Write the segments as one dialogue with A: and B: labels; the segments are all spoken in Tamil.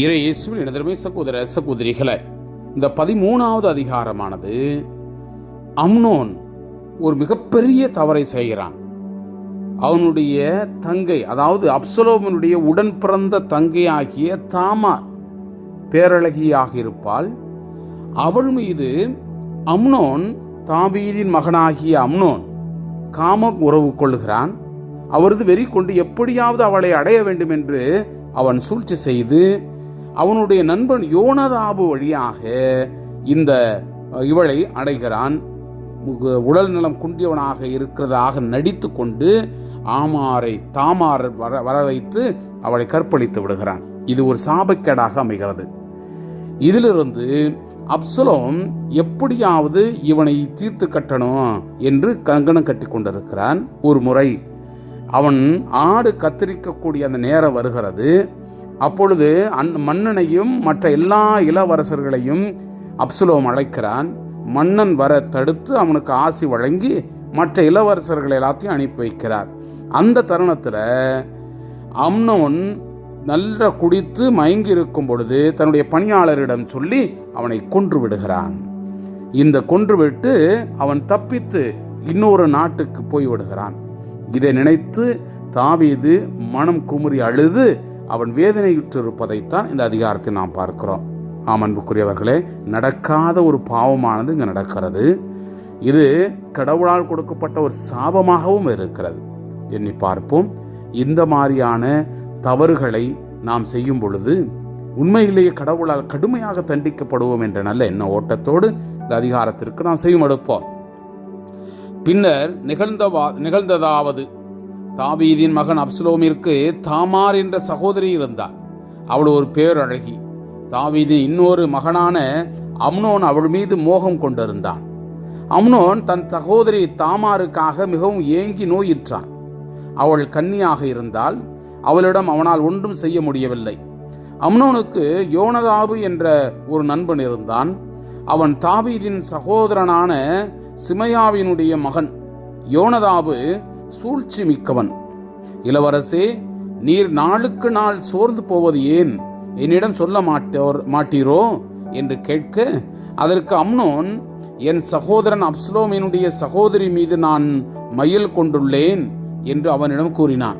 A: இறை இயேசுவின் எனதருமை சகோதர சகோதரிகளை இந்த பதிமூணாவது அதிகாரமானது அம்னோன் ஒரு மிகப்பெரிய தவறை செய்கிறான். அவனுடைய தங்கை அதாவது அப்சலோமனுடைய உடன் பிறந்த தங்கையாகிய தாமார் பேரழகியாக இருப்பாள். அவள் மீது அம்னோன் தாவீதின் மகனாகிய அம்னோன் காம உறவு கொள்கிறான் அவரது வெறி கொண்டு எப்படியாவது அவளை அடைய வேண்டும் என்று அவன் சூழ்ச்சி செய்து அவனுடைய நண்பன் யோனதாபு வழியாக இந்த இவளை அடைகிறான். உடல் நலம் குன்றியவனாக இருக்கிறதாக நடித்து கொண்டு ஆமாரை தாமார் வர வர வைத்து அவளை கற்பழித்து விடுகிறான். இது ஒரு சாபக்கேடாக அமைகிறது. இதிலிருந்து அப்சலோம் எப்படியாவது இவனை தீர்த்து கட்டணும் என்று கங்கணம் கட்டி கொண்டிருக்கிறான் ஒரு முறை. அவன் ஆடு கத்தரிக்கக்கூடிய அந்த நேரம் வருகிறது. அப்பொழுது அந் மன்னனையும் மற்ற எல்லா இளவரசர்களையும் அப்சுலோம் அழைக்கிறான். மன்னன் வர தடுத்து அவனுக்கு ஆசி வழங்கி மற்ற இளவரசர்கள் எல்லாத்தையும் அனுப்பி வைக்கிறார். அந்த தருணத்தில் அம்னோன் நல்ல குடித்து மயங்கி இருக்கும் பொழுது தன்னுடைய பணியாளரிடம் சொல்லி அவனை கொன்று விடுகிறான். இந்த கொன்றுவிட்டு அவன் தப்பித்து இன்னொரு நாட்டுக்கு போய் விடுகிறான். இதை நினைத்து தாவீது மனம் குமுறி அழுது அவன் வேதனையுற்றிருப்பதைத்தான் இந்த அதிகாரத்தை நாம் பார்க்கிறோம். ஆம் அன்புக்குரியவர்களே நடக்காத ஒரு பாவமானது இங்கே நடக்கிறது. இது கடவுளால் கொடுக்கப்பட்ட ஒரு சாபமாகவும் இருக்கிறது. எண்ணி பார்ப்போம். இந்த மாதிரியான தவறுகளை நாம் செய்யும் பொழுது உண்மையிலேயே கடவுளால் கடுமையாக தண்டிக்கப்படுவோம் என்ற நல்ல எண்ண ஓட்டத்தோடு இந்த அதிகாரத்திற்கு நாம் செய்யும் எடுப்போம். பின்னர் நிகழ்ந்தவா நிகழ்ந்ததாவது தாவீதின் மகன் அப்சலோமிற்கு தாமார் என்ற சகோதரி இருந்தார். அவள் ஒரு பேரழகி. தாவீதின் இன்னொரு மகனான அம்னோன் அவள் மீது மோகம் கொண்டிருந்தான். அம்னோன் தன் சகோதரி தாமாருக்காக மிகவும் ஏங்கி நோயிற்றான். அவள் கன்னியாக இருந்தால் அவளிடம் அவனால் ஒன்றும் செய்ய முடியவில்லை. அம்னோனுக்கு யோனதாபு என்ற ஒரு நண்பன் இருந்தான். அவன் தாவீதின் சகோதரனான சிமையாவினுடைய மகன். யோனதாபு சூழ்ச்சி மிக்கவன். இளவரசே நீர் நாளுக்கு நாள் சோர்ந்து போவது ஏன்? என்னிடம் சொல்ல மாட்டோர் மாட்டீரோ? என்று கேட்க அதற்கு அம்னோன் என் சகோதரன் அப்ஸ்லோமினுடைய சகோதரி மீது நான் மயில் கொண்டுள்ளேன் என்று அவனிடம் கூறினான்.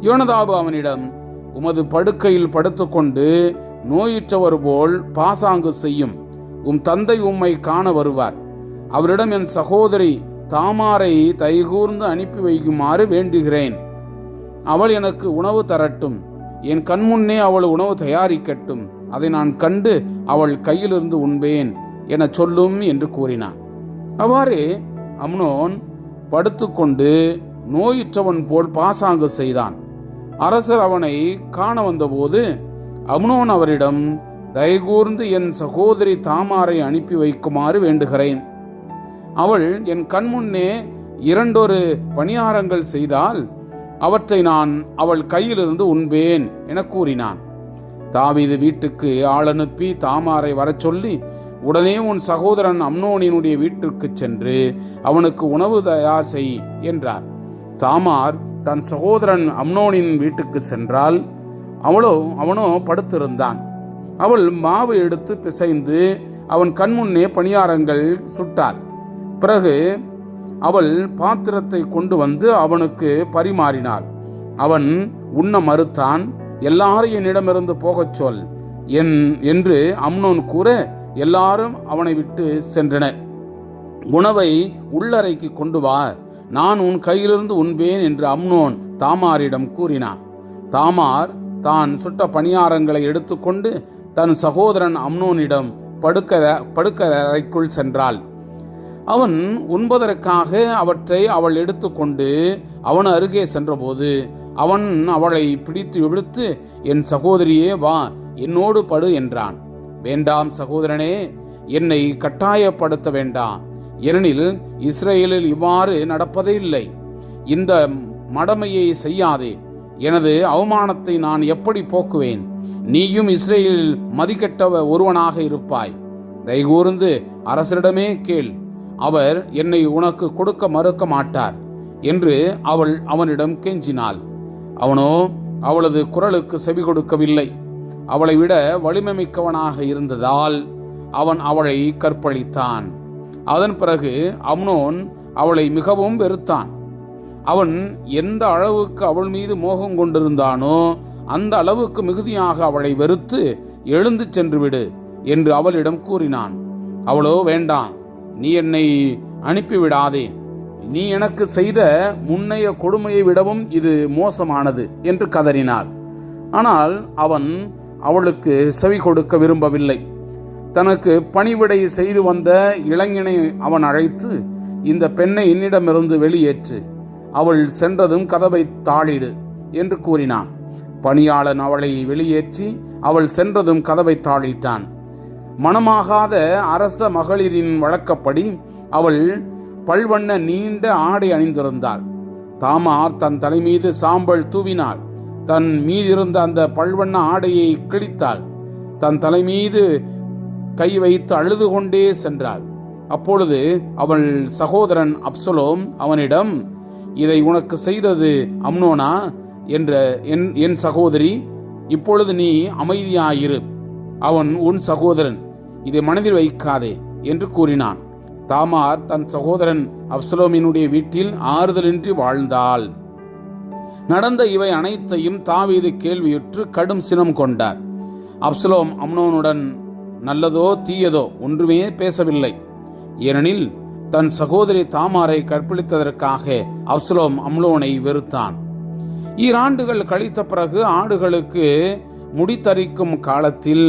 A: யோனதாபு அவனிடம் உமது படுக்கையில் படுத்துக்கொண்டு நோயுற்றவர் போல் பாசாங்கு செய்யும். உம் தந்தை உம்மை காண வருவார். அவரிடம் என் சகோதரி தாமாரை தைகூர்ந்து அனுப்பி வைக்குமாறு வேண்டுகிறேன். அவள் எனக்கு உணவு தரட்டும். என் கண்முன்னே அவள் உணவு தயாரிக்கட்டும். அதை நான் கண்டு அவள் கையிலிருந்து உண்பேன் என சொல்லும் என்று கூறினான். அவ்வாறு அம்னோன் படுத்துக்கொண்டு நோயுற்றவன் போல் பாசாங்கு செய்தான். அரசர் அவனை காண வந்தபோது அம்னோன் அவரிடம் தயகூர்ந்து என் சகோதரி தாமாரை அனுப்பி வைக்குமாறு வேண்டுகிறேன். அவள் என் கண்முன்னே இரண்டொரு பணியாரங்கள் செய்தால் அவற்றை நான் அவள் கையிலிருந்து உண்பேன் என கூறினான். தாவீது வீட்டுக்கு ஆள் அனுப்பி தாமாரை வரச் சொல்லி உடனே உன் சகோதரன் அம்னோனினுடைய வீட்டிற்கு சென்று அவனுக்கு உணவு தயார் செய் என்றார். தாமார் தன் சகோதரன் அம்னோனின் வீட்டுக்கு சென்றால் அவளோ அவனோ படுத்திருந்தான். அவள் மாவு எடுத்து பிசைந்து அவன் கண்முன்னே பணியாரங்கள் சுட்டாள். பிறகு அவள் பாத்திரத்தை கொண்டு வந்து அவனுக்கு பரிமாறினாள். அவன் உண்ண மறுத்தான் எல்லாரும் என்னிடமிருந்து போகச் சொல் என் என்று அம்னோன் கூற எல்லாரும் அவனை விட்டு சென்றனர். உணவை உள்ளறைக்கு கொண்டு வா நான் உன் கையிலிருந்து உண்பேன் என்று அம்னோன் தாமாரிடம் கூறினான். தாமார் தான் சுட்ட பணியாரங்களை எடுத்துக்கொண்டு தன் சகோதரன் அம்னோனிடம் படுக்க படுக்கறைக்குள் சென்றாள். அவன் உண்பதற்காக அவற்றை அவள் எடுத்துக்கொண்டு அவன் அருகே சென்றபோது அவன் அவளை பிடித்து இழுத்து என் சகோதரியே வா என்னோடு படு என்றான். வேண்டாம் சகோதரனே என்னை கட்டாயப்படுத்த வேண்டாம். ஏனெனில் இஸ்ரேலில் இவ்வாறு நடப்பதே இல்லை. இந்த மடமையை செய்யாதே. எனது அவமானத்தை நான் எப்படி போக்குவேன்? நீயும் இஸ்ரேலில் மதிக்கெட்ட ஒருவனாக இருப்பாய். தைகூர்ந்து அரசரிடமே கேள். அவர் என்னை உனக்கு கொடுக்க மறுக்க மாட்டார் என்று அவள் அவனிடம் கெஞ்சினாள். அவனோ அவளது குரலுக்கு செவி கொடுக்கவில்லை. அவளை விட வலிமை மிக்கவனாக இருந்ததால் அவன் அவளை கற்பழித்தான். அதன் பிறகு அம்னோன் அவளை மிகவும் வெறுத்தான். அவன் எந்த அளவுக்கு அவள் மீது மோகம் கொண்டிருந்தானோ அந்த அளவுக்கு மிகுதியாக அவளை வெறுத்து எழுந்து சென்று விடு என்று அவளிடம் கூறினான். அவளோ வேண்டாம். நீ என்னை அனுப்பிவிடாதே. நீ எனக்கு செய்த முன்னைய கொடுமையை விடவும் இது மோசமானது என்று கதறினாள். ஆனால் அவன் அவளுக்கு செவி கொடுக்க விரும்பவில்லை. தனக்கு பணிவிடை செய்து வந்த இளைஞனை அவன் அழைத்து இந்த பெண்ணை என்னிடமிருந்து வெளியேற்று. அவள் சென்றதும் கதவை தாளிடு என்று கூறினான். பணியாளன் அவளை வெளியேற்றி அவள் சென்றதும் கதவை தாளிட்டான். மணமாகாத அரச மகளிரின் வழக்கப்படி அவள் பல்வண்ண நீண்ட ஆடை அணிந்திருந்தாள். தாமார் தன் தலைமீது சாம்பல் தூவினாள். தன் மீதிருந்த அந்த பல்வண்ண ஆடையை கிழித்தாள். தன் தலைமீது கை வைத்து அழுது கொண்டே சென்றாள். அப்பொழுது அவள் சகோதரன் அப்சலோம் அவனிடம் இதை உனக்கு செய்தது அம்னோனா? என்ற என் என் சகோதரி இப்பொழுது நீ அமைதியாயிரு. அவன் உன் சகோதரன். இதை மனதில் வைக்காதே என்று கூறினான். தாமார் தன் சகோதரன் அப்சலோமினுடைய வீட்டில் ஆறுதலின்றி வாழ்ந்தாள். நடந்த இவை அனைத்தையும் தாவீது கேள்வியுற்று கடும் சினம் கொண்டார். அப்சலோம் அம்னோனுடன் நல்லதோ தீயதோ ஒன்றுமே பேசவில்லை. ஏனெனில் தன் சகோதரி தாமாரை கற்பழித்ததற்காக அப்சலோம் அம்லோனை வெறுத்தான். ஈராண்டுகள் கழித்த பிறகு ஆடுகளுக்கு முடித்தரிக்கும் காலத்தில்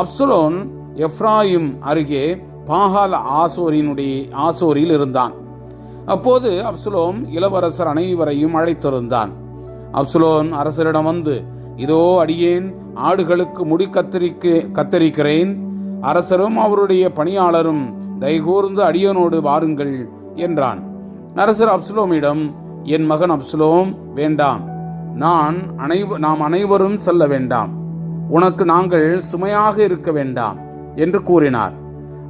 A: அப்சலோன் எஃப்ராயிம் அருகே பாகால் ஆசோரினுடைய ஆசோரில் இருந்தான். அப்போது அப்சுலோம் இளவரசர் அனைவரையும் அழைத்திருந்தான் அப்சுலோன் அரசரிடம் வந்து இதோ அடியேன் ஆடுகளுக்கு முடி கத்தரிக்க கத்தரிக்கிறேன். அரசரும் அவருடைய பணியாளரும் தைகூர்ந்து அடியனோடு வாருங்கள் என்றான். அரசர் அப்சுலோமிடம் என் மகன் அப்சுலோம் வேண்டாம். நான் அனைவ நாம் அனைவரும் செல்ல வேண்டாம். உனக்கு நாங்கள் சுமையாக இருக்க வேண்டாம் என்று கூறினார்.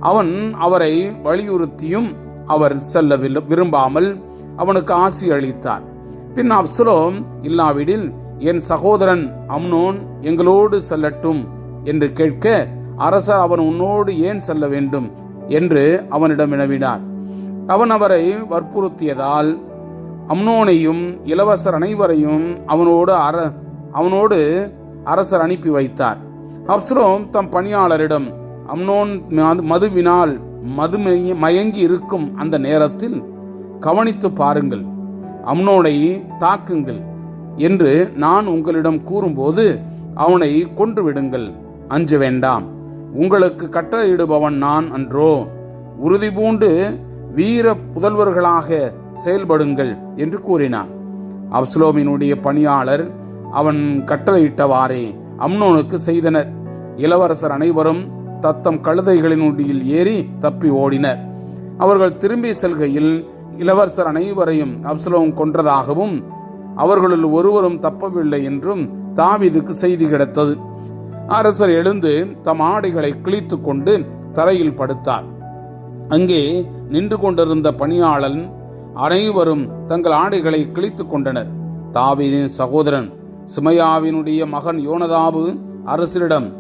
A: அவன் அவரை வலியுறுத்தியும் அவர் செல்ல விரு- விரும்பாமல் அவனுக்கு ஆசி அளித்தார். பின் அப்சலோம் இல்லாவிடில் என் சகோதரன் அம்னோன் எங்களோடு செல்லட்டும் என்று கேட்க அரசர் அவன் உன்னோடு ஏன் செல்ல வேண்டும்? என்று அவனிடம் வினவினார். அவன் அவரை வற்புறுத்தியதால் அம்னோனையும் இளவரசர் அனைவரையும் அவனோடு அர அவனோடு அரசர் அனுப்பி வைத்தார். அப்சலோம் தம் பணியாளரிடம் அம்னோன் மது- மதுவினால் மது மயங்கி இருக்கும் அந்த நேரத்தில் கவனித்து பாருங்கள். அம்னோனை தாக்குங்கள் என்று நான் உங்களிடம் கூறும்போது அவனை கொன்று விடுங்கள் அஞ்ச வேண்டாம். உங்களுக்கு கட்டளையிடுபவன் நான் அன்றோ. உறுதி பூண்டு வீர புதல்வர்களாக செயல்படுங்கள் என்று கூறினான். அப்சலோமினுடைய பணியாளர் அவன் கட்டளையிட்டவாறே. அம்னோனுக்கு செய்தனர். இளவரசர் அனைவரும் தத்தம் கழுதைகளின் உண்டியில் ஏறி தப்பி ஓடினர். அவர்கள் திரும்பி செல்கையில் இளவரசர் அனைவரையும் அப்சலோம் கொன்றதாகவும் அவர்களுள் ஒருவரும் தப்பவில்லை என்றும் தாவிதுக்கு செய்தி கிடைத்தது. அரசர் எழுந்து தம் ஆடைகளை கிழித்து கொண்டு தரையில் படுத்தார். அங்கே நின்று கொண்டிருந்த பணியாளன் அனைவரும் தங்கள் ஆடைகளை கிழித்து கொண்டனர். தாவீதின் சகோதரன் சுமையாவினுடைய மகன் யோனதாபு அரசரிடம்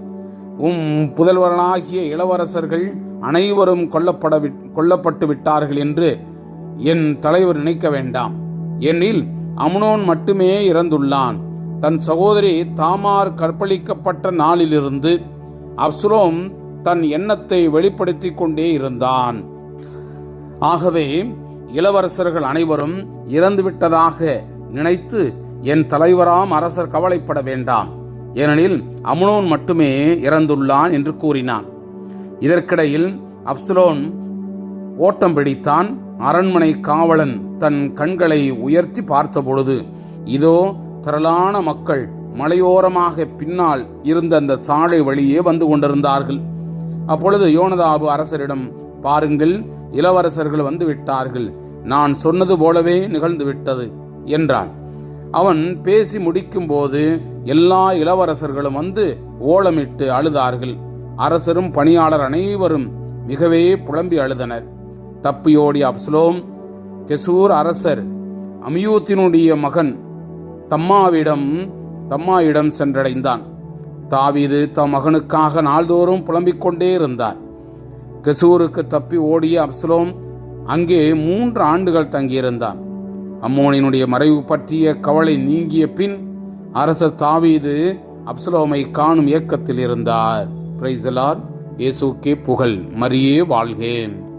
A: உம் புதல்வர்களாகிய இளவரசர்கள் அனைவரும் கொல்லப்பட விட்- கொல்லப்பட்டு விட்டார்கள் என்று என் தலைவர் நினைக்க வேண்டாம். எனில் அம்னோன் மட்டுமே இறந்துள்ளான். தன் சகோதரி தாமார் கற்பழிக்கப்பட்ட நாளிலிருந்து அப்சுலோம் தன் எண்ணத்தை வெளிப்படுத்திக் கொண்டே இருந்தான். ஆகவே இளவரசர்கள் அனைவரும் இறந்துவிட்டதாக நினைத்து என் தலைவராம் அரசர் கவலைப்பட வேண்டாம். ஏனெனில் அமுனோன் மட்டுமே இறந்துள்ளான் என்று கூறினான். இதற்கிடையில் அப்சலோன் ஓட்டம் பிடித்தான். அரண்மனை காவலன் தன் கண்களை உயர்த்தி பார்த்தபொழுது இதோ திரளான மக்கள் மலையோரமாக பின்னால் இருந்த அந்த சாலை வழியே வந்து கொண்டிருந்தார்கள். அப்பொழுது யோனதாபு அரசரிடம் பாருங்கள் இளவரசர்கள் வந்து விட்டார்கள். நான் சொன்னது போலவே நிகழ்ந்து விட்டது என்றான். அவன் பேசி முடிக்கும்போது எல்லா இளவரசர்களும் வந்து ஓலமிட்டு அழுதார்கள். அரசரும் பணியாளர் அனைவரும் மிகவே புலம்பி அழுதனர். தப்பியோடிய அப்சலோம் கெசூர் அரசர் அமியூத்தினுடைய மகன் தம்மாவிடம் தம்மாயிடம் சென்றடைந்தான். தாவீது தம் மகனுக்காக நாள்தோறும் புலம்பிக் கொண்டே இருந்தார். கெசூருக்கு தப்பி ஓடிய அப்சலோம் அங்கே மூன்று ஆண்டுகள் தங்கியிருந்தான். அம்மோனினுடைய மறைவு பற்றிய கவலை நீங்கிய பின் அரசர் தாவீது அப்சலோமை காணும் இயக்கத்தில் இருந்தார். பிரைசலார் இயேசுக்கே புகழ். மரியே வாழ்கேன்.